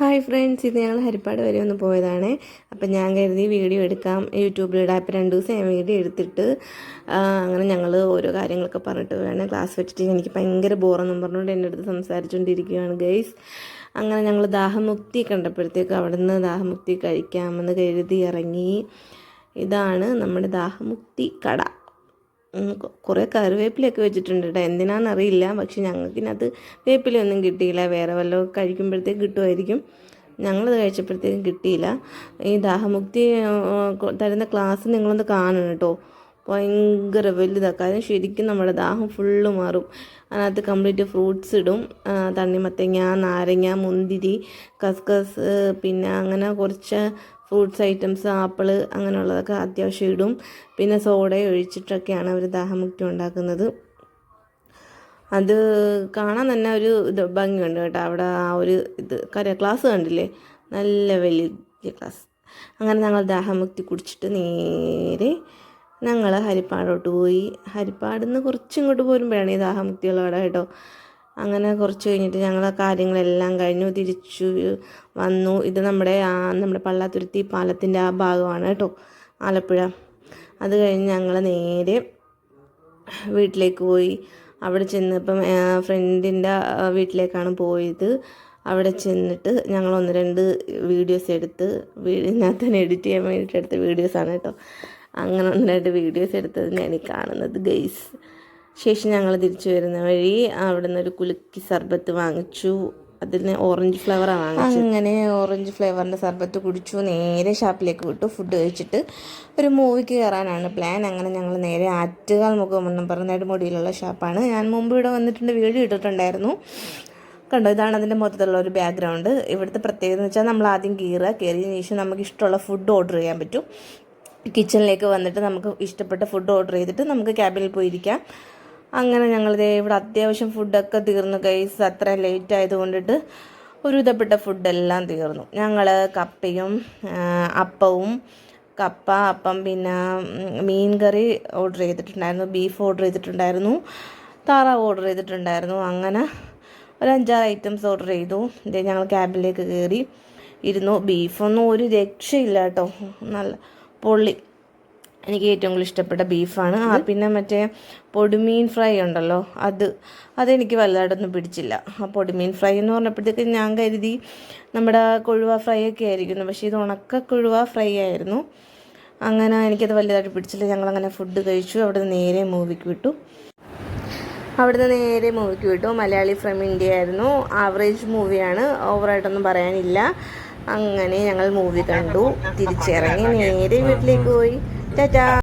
Hi friends ഇത് ഞങ്ങൾ ഹരിപ്പാട് വരെ ഒന്ന് പോയതാണ്. അപ്പം ഞാൻ കരുതി വീഡിയോ എടുക്കാം. യൂട്യൂബിലിടാം അപ്പം രണ്ട് ദിവസം ഞാൻ വീഡിയോ എടുത്തിട്ട് അങ്ങനെ ഞങ്ങൾ ഓരോ കാര്യങ്ങളൊക്കെ പറഞ്ഞിട്ട് വേണം. ക്ലാസ് വെച്ചിട്ട് എനിക്ക് ഭയങ്കര ബോറെന്നും പറഞ്ഞുകൊണ്ട് എന്റെ അടുത്ത് സംസാരിച്ചുകൊണ്ടിരിക്കുകയാണ് ഗൈസ്. അങ്ങനെ ഞങ്ങൾ ദാഹമുക്തി കണ്ടപ്പോഴത്തേക്ക് നിന്ന് ദാഹമുക്തി കഴിക്കാമെന്ന് കരുതി ഇറങ്ങി. ഇതാണ് നമ്മുടെ ദാഹമുക്തി കട. കുറേ കറിവേപ്പിലയൊക്കെ വെച്ചിട്ടുണ്ട് കേട്ടോ എന്തിനാണെന്നറിയില്ല പക്ഷെ ഞങ്ങൾക്കിനകത്ത് വേപ്പിലൊന്നും കിട്ടിയില്ല. വേറെ വല്ലതും കഴിക്കുമ്പോഴത്തേക്ക് കിട്ടുമായിരിക്കും. ഞങ്ങളത് കഴിച്ചപ്പോഴത്തേക്കും കിട്ടിയില്ല. ഈ ദാഹമുക്തി തരുന്ന ക്ലാസ് നിങ്ങളൊന്ന് കാണണം കേട്ടോ ഭയങ്കര വലുതാണ് കാര്യം ശരിക്കും നമ്മുടെ ദാഹം ഫുള്ള് മാറും. അതിനകത്ത് കംപ്ലീറ്റ് ഫ്രൂട്ട്സ് ഇടും. തണ്ണിമത്തങ്ങ നാരങ്ങ മുന്തിരി കസ്കസ് പിന്നെ അങ്ങനെ കുറച്ച് ഫ്രൂട്ട്സ് ഐറ്റംസ് ആപ്പിൾ അങ്ങനെയുള്ളതൊക്കെ അത്യാവശ്യം ഇടും. പിന്നെ സോഡ ഒഴിച്ചിട്ടൊക്കെയാണ് അവർ ദാഹമുക്തി ഉണ്ടാക്കുന്നത്. അത് കാണാൻ തന്നെ ഒരു ഇത് ഭംഗിയുണ്ട് കേട്ടോ. അവിടെ ആ ഒരു ഇത് കര ക്ലാസ് കണ്ടില്ലേ? നല്ല വലിയ ക്ലാസ്. അങ്ങനെ ഞങ്ങൾ ദാഹമുക്തി കുടിച്ചിട്ട് നേരെ ഞങ്ങൾ ഹരിപ്പാടോട്ട് പോയി. ഹരിപ്പാടിൽ നിന്ന് കുറച്ചിങ്ങോട്ട് പോരുമ്പോഴാണ് ഈ ദാഹമുക്തിയുള്ള കട കേട്ടോ. അങ്ങനെ കുറച്ച് കഴിഞ്ഞിട്ട് ഞങ്ങൾ കാര്യങ്ങളെല്ലാം കഴിഞ്ഞു. തിരിച്ചു വന്നു. ഇത് നമ്മുടെ നമ്മുടെ പള്ളാത്തുരുത്തി പാലത്തിന്റെ ആ ഭാഗമാണ് കേട്ടോ ആലപ്പുഴ. അത് കഴിഞ്ഞ് ഞങ്ങൾ നേരെ വീട്ടിലേക്ക് പോയി. അവിടെ ചെന്നപ്പം ഫ്രണ്ടിന്റെ വീട്ടിലേക്കാണ് പോയത്. അവിടെ ചെന്നിട്ട് ഞങ്ങൾ ഒന്ന് രണ്ട് വീഡിയോസ് എടുത്ത് വീടിനകത്ത് തന്നെ എഡിറ്റ് ചെയ്യാൻ വേണ്ടിയിട്ട് എടുത്ത വീഡിയോസാണ് കേട്ടോ. അങ്ങനെ ഒന്ന് രണ്ട് വീഡിയോസ് എടുത്തത് ഞാൻ കാണുന്നത് ഗെയ്സ് ശേഷം ഞങ്ങൾ തിരിച്ചു വരുന്ന വഴി അവിടെ നിന്ന് ഒരു കുലുക്കി സർബത്ത് വാങ്ങിച്ചു. അതിന് ഓറഞ്ച് ഫ്ലേവറാണ് വാങ്ങിച്ചത്. അങ്ങനെ ഓറഞ്ച് ഫ്ലേവറിന്റെ സർബത്ത് കുടിച്ചു. നേരെ ഷാപ്പിലേക്ക് വിട്ടു. ഫുഡ് കഴിച്ചിട്ട് ഒരു മൂവിക്ക് കയറാനാണ് പ്ലാൻ. അങ്ങനെ ഞങ്ങൾ നേരെ ആറ്റുകാൽ മുഖം എന്നും പറഞ്ഞ നെടുമുടിയിലുള്ള ഷാപ്പാണ്. ഞാൻ മുമ്പ് ഇവിടെ വന്നിട്ടുണ്ട്. വീഡിയോ ഇട്ടിട്ടുണ്ടായിരുന്നു. കണ്ടോ? ഇതാണ് അതിന്റെ മൊത്തത്തിലുള്ള ഒരു ബാക്ക്ഗ്രൗണ്ട് ഇവിടുത്തെ പ്രത്യേകത എന്ന് വെച്ചാൽ നമ്മൾ ആദ്യം കയറുക കയറിയതിന് ശേഷം നമുക്ക് ഇഷ്ടമുള്ള ഫുഡ് ഓർഡർ ചെയ്യാൻ പറ്റും. കിച്ചണിലേക്ക് വന്നിട്ട് നമുക്ക് ഇഷ്ടപ്പെട്ട ഫുഡ് ഓർഡർ ചെയ്തിട്ട് നമുക്ക് ക്യാബിനിൽ പോയിരിക്കാം. അങ്ങനെ ഞങ്ങൾ ഇവിടെ അത്യാവശ്യം ഫുഡൊക്കെ തീർന്നു കൈസ് അത്ര ലേറ്റ് ആയതുകൊണ്ടിട്ട് ഒരു വിധപ്പെട്ട ഫുഡെല്ലാം തീർന്നു. ഞങ്ങൾ കപ്പയും അപ്പവും കപ്പ അപ്പം പിന്നെ മീൻ കറി ഓർഡർ ചെയ്തിട്ടുണ്ടായിരുന്നു ബീഫ് ഓർഡർ ചെയ്തിട്ടുണ്ടായിരുന്നു താറാവ് ഓർഡർ ചെയ്തിട്ടുണ്ടായിരുന്നു. അങ്ങനെ ഒരു അഞ്ചാറ് ഐറ്റംസ് ഓർഡർ ചെയ്തു. ഞങ്ങൾ ക്യാബിലേക്ക് കയറി ഇരുന്നു. ബീഫൊന്നും ഒരു രക്ഷയില്ല കേട്ടോ. നല്ല പൊള്ളി. എനിക്ക് ഏറ്റവും കൂടുതൽ ഇഷ്ടപ്പെട്ട ബീഫാണ്. ആ പിന്നെ മറ്റേ പൊടിമീൻ ഫ്രൈ ഉണ്ടല്ലോ അത് അതെനിക്ക് വലുതായിട്ടൊന്നും പിടിച്ചില്ല. ആ പൊടിമീൻ ഫ്രൈ എന്ന് പറഞ്ഞപ്പോഴത്തേക്ക് ഞാൻ കരുതി നമ്മുടെ കൊഴുവ ഫ്രൈ ഒക്കെ ആയിരിക്കുന്നു. പക്ഷേ ഇത് ഉണക്ക കൊഴുവ ഫ്രൈ ആയിരുന്നു. അങ്ങനെ എനിക്കത് വലുതായിട്ട് പിടിച്ചില്ല. ഞങ്ങളങ്ങനെ ഫുഡ് കഴിച്ചു. അവിടെ നിന്ന് നേരെ മൂവിക്ക് വിട്ടു. അവിടുന്ന് നേരെ മൂവിക്ക് വിട്ടു. മലയാളി ഫ്രം ഇന്ത്യ ആയിരുന്നു. ആവറേജ് മൂവിയാണ് ഓവറായിട്ടൊന്നും പറയാനില്ല. അങ്ങനെ ഞങ്ങൾ മൂവി കണ്ടു. തിരിച്ചിറങ്ങി നേരെ വീട്ടിലേക്ക് പോയി. 佳佳